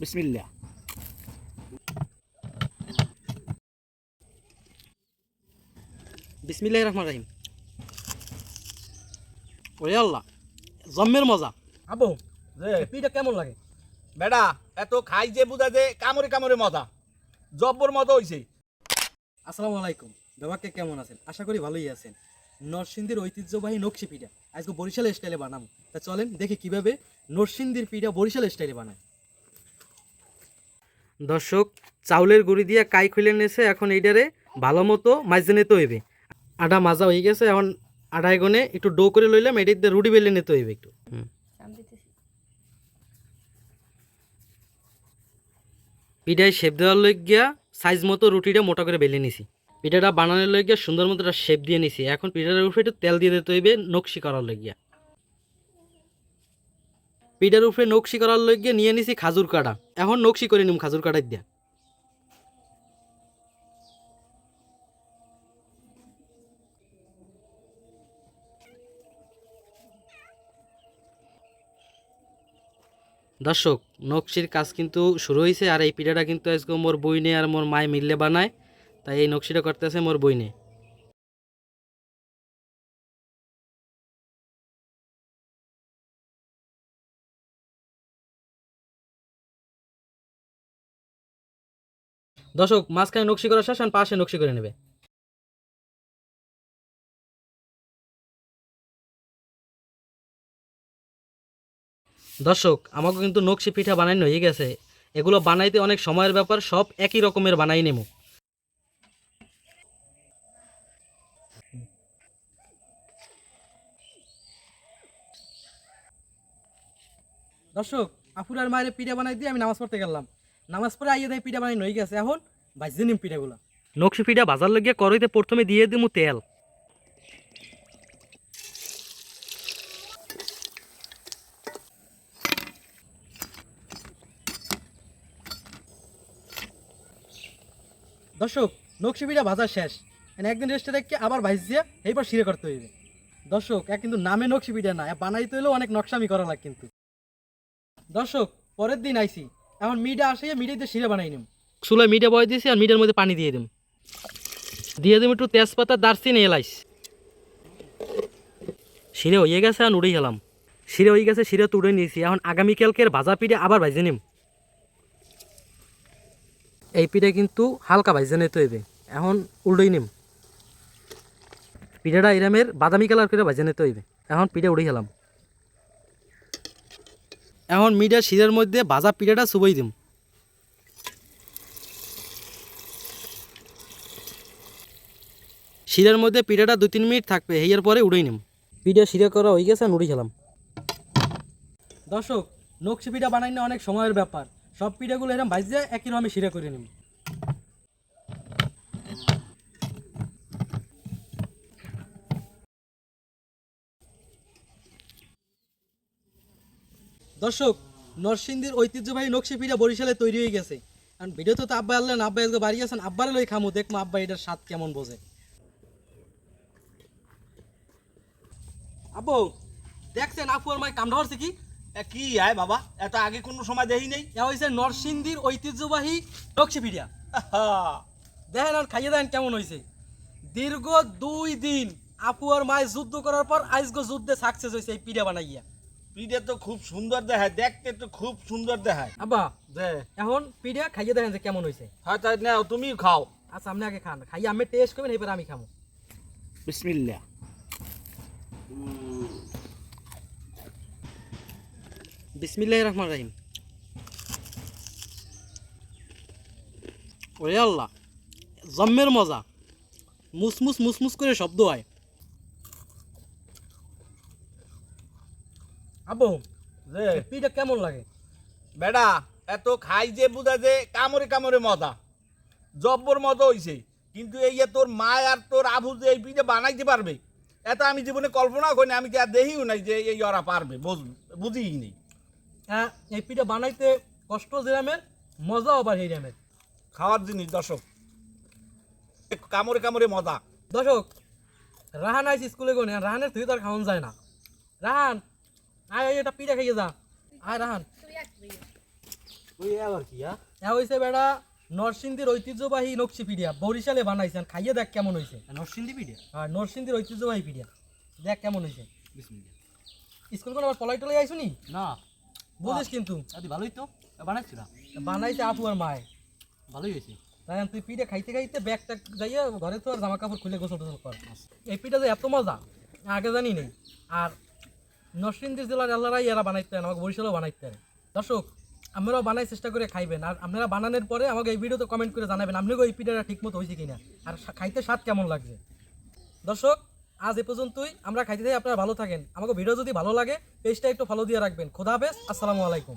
বিসমিল্লা বিসমিল্লাহ রহমান রাহিম। ওরে আল্লাহ জম্মের মজা। আবু যে পিঠা কেমন লাগে? বেড়া এত খাই যে বুঝা যে কামড়ে কামড়ে মজা। জব্বর মতো হইছে। আসসালামু আলাইকুম। বাবাকে কেমন আছেন? আশা করি ভালোই আছেন। নরসিংদীর ঐতিহ্যবাহী নকশি পিঠা। আজকে বরিশাল স্টাইলে বানাবো। তা চলেন দেখি কীভাবে নরসিংদীর পিঠা বরিশাল স্টাইলে বানায়। দর্শক চাউলের গুঁড়ি দিয়ে কাই খুলে নিয়েছে এখন এইটারে ভালো মতো মাইজে নিতে হইবে। আটা মাজা হয়ে গেছে এখন আড়াই গনে একটু ডো করে লইলাম এটি দিয়ে রুটি বেলে নিতে হইবে একটু। পিঠায় শেপ দেওয়ার লইগিয়া সাইজ মতো রুটিটা মোটা করে বেলে নিছি। পিঠাটা বানানোর লইগিয়া সুন্দর মতো শেপ দিয়ে নিছি। এখন পিঠাটার উপরে একটু তেল দিয়ে দিতে হইবে নকশি করার লইগিয়া। পিঠার উপরে নকশি করার লইগিয়া নিয়ে নিছি খাজুর কাটা। এখন নকশি করে নিম খাজুর কাটাই দিয়া। দর্শক, নকশির কাজ কিন্তু শুরু হয়েছে আর এই পিঠাটা কিন্তু আজকে মোর বইনে আর মোর মায় মিললে বানায়, তাই এই নকশিটা করতেছে মোর বইনে। দর্শক, মাঝখানে নকশি করা শেষ আর পাশে নকশি করে নেবে। দর্শক, আমাকে কিন্তু নকশি পিঠা বানানো হয়ে গেছে এগুলো বানাইতে অনেক সময়ের ব্যাপার, সব একই রকমের বানাই নেব। দর্শক, আপুরার মায়ের পিঠা বানাই দিয়ে আমি নামাজ পড়তে গেলাম। নামাজ পড়ে আইয়ে দেয় পিঠা বানাই হয়ে গেছে এখন ভাজতে নিম পিঠাগুলো। নকশি পিঠা বাজার লাগিয়ে করইতে প্রথমে দিয়ে দিমু তেল। দর্শক নকশি পিঠা ভাজা শেষ। একদিন রেস্টে রেখে আবার ভাইজ দিয়ে এইবার শিরে করতে হইবে। দর্শক এক কিন্তু নামে নকশি পিঠা না বানাইতে হলেও অনেক নকশামি করা লাগে কিন্তু। দর্শক পরের দিন আইছি এখন মিডা আসে মিডিয়াতে শিরে বানাই নিম। চুলায় মিডা বয় দিয়েছি আর মিডার মধ্যে পানি দিয়ে দিম। দিয়ে দিম একটু তেজপাতা, দারচিনি এলাইস শিরে হয়ে গেছে আর উড়েই গেলাম। শিরে হয়ে গেছে, শিরে তুড়ে নিয়েছি। এখন আগামীকালকের ভাজা পিঠে আবার ভাজে নিম। এই পিঠে কিন্তু হালকা ভাইজে নিতে হইবে। এখন উল্টোই নিম। পিঠাটা এরামের বাদামি কালার করে ভাজে নিতে হইবে। এখন পিঠে উড়ে গেলাম। এখন মিডিয়া শিরের মধ্যে ভাজা পিঠাটা চুবই দিম। শিরের মধ্যে পিঠাটা দু তিন মিনিট থাকবে হেয়ার পরে উড়েই নিম। পিঠা শিরে করা হয়ে গেছে উড়ে খেলাম। দর্শক নকশি পিঠা বানাই না অনেক সময়ের ব্যাপার। সব পিঠাগুলো এরকম ভাজতে একই রকমে শিরে করে নিম। দর্শক, নরসিংদীর ঐতিহ্যবাহী নকশি পিঠা বরিশালে তৈরি হয়ে গেছে। কারণ ভিডিও তো আব্বা আনলেন আব্বা আজকে বাড়ি আছেন, আব্বারে লই খামু দেখব আব্বা এটার স্বাদ কেমন বোঝে। আব্বু, দেখছেন আপু আর মাই কামড়া হচ্ছে কি? কি, আয় বাবা এত আগে কোনো সময় দেখি নেই। হয়েছে নরসিংদীর ঐতিহ্যবাহী নকশি পিঠা। দেখেন আর খাইয়ে দেন কেমন হয়েছে দীর্ঘ দুই দিন আপু আর মায় যুদ্ধ করার পর আজকে যুদ্ধে সাকসেস হয়েছে এই পিঠা বানাইয়া। পিঠে তো খুব সুন্দর দেখায় দেখতে তো খুব সুন্দর দেখায়। আব্বা যে এখন পিঠা খাইয়ে দেখেন যে কেমন হয়েছে হ্যাঁ তাই নাও তুমি খাও। আচ্ছা আপনি আগে খান। খাইয়ে আমি টেস্ট করবেন এবার আমি খাব বিসমিল্লা বিসমিল্লাহ রহমান রাহিম। ওরে আল্লাহ জম্মের মজা। মুসমুস মুসমুস করে শব্দ হয়। আব্বু যে পিঠা কেমন লাগে? বেড়া এত খাই যে বুঝা যে কামড়ে কামড়ে মজা। জব্বর মতো হইছে। কিন্তু এই যে তোর মা আর তোর আবু যে এই পিঠে বানাইতে পারবে এত আমি জীবনে কল্পনা করি আমি আর দেখিও নাই যে এই ওরা পারবে বুঝ- বুঝিই নেই হ্যাঁ এই পিঠা বানাইতে কষ্ট যেরামের মজাও আবার এই রামের। খাওয়ার জিনিস দর্শক। কামড়ে কামড়ে মজা। দর্শক রাহান আইসি স্কুলে গনে রাহানের তুই তো আর খাওয়ান যায় না। রাহান আয় আয়, এটা পিঠা খাইয়ে যা। আয় রাহান। ওই আবার কি হ্যাঁ এ বেড়া নরসিংদীর ঐতিহ্যবাহী নকশি পিডিয়া বরিশালে বানাইছেন। খাইয়ে দেখ কেমন হয়েছে নরসিংদী পিঠে? আর নরসিংদীর ঐতিহ্যবাহী পিডিয়া দেখ কেমন হয়েছে স্কুল করে আবার পলাই টলাই আইসু না। বুঝিস কিন্তু। আদি ভালোই তো। বানাচ্ছি না? বানাইছে আপু আর মায়। ভালোই হয়েছে তাই তুই পিঠে খাইতে খাইতে ব্যাগটা যাইয়া ঘরে তো আর জামা কাপড় খুলে গোসল টোসল কর এই পিঠা যে এত মজা আগে জানি নেই। আর নরসিংদী জেলার আল্লাহরাই এরা বানাইতেন, আমাকে বরিশালও বানাইতেন। দর্শক আপনারাও বানাই চেষ্টা করে খাইবেন, আর আপনারা বানানোর পরে আমাকে এই ভিডিওতে কমেন্ট করে জানাবেন, আপনিও এই পিঠাটা ঠিক মতো হয়েছে কিনা, আর খাইতে স্বাদ কেমন লাগছে? দর্শক, আজ এ পর্যন্তই, আমরা খাইতে চাই আপনারা ভালো থাকেন। আমাকে ভিডিও যদি ভালো লাগে, পেজটা একটু ফলো দিয়ে রাখবেন। খোদা হাফেজ, আসসালামু আলাইকুম।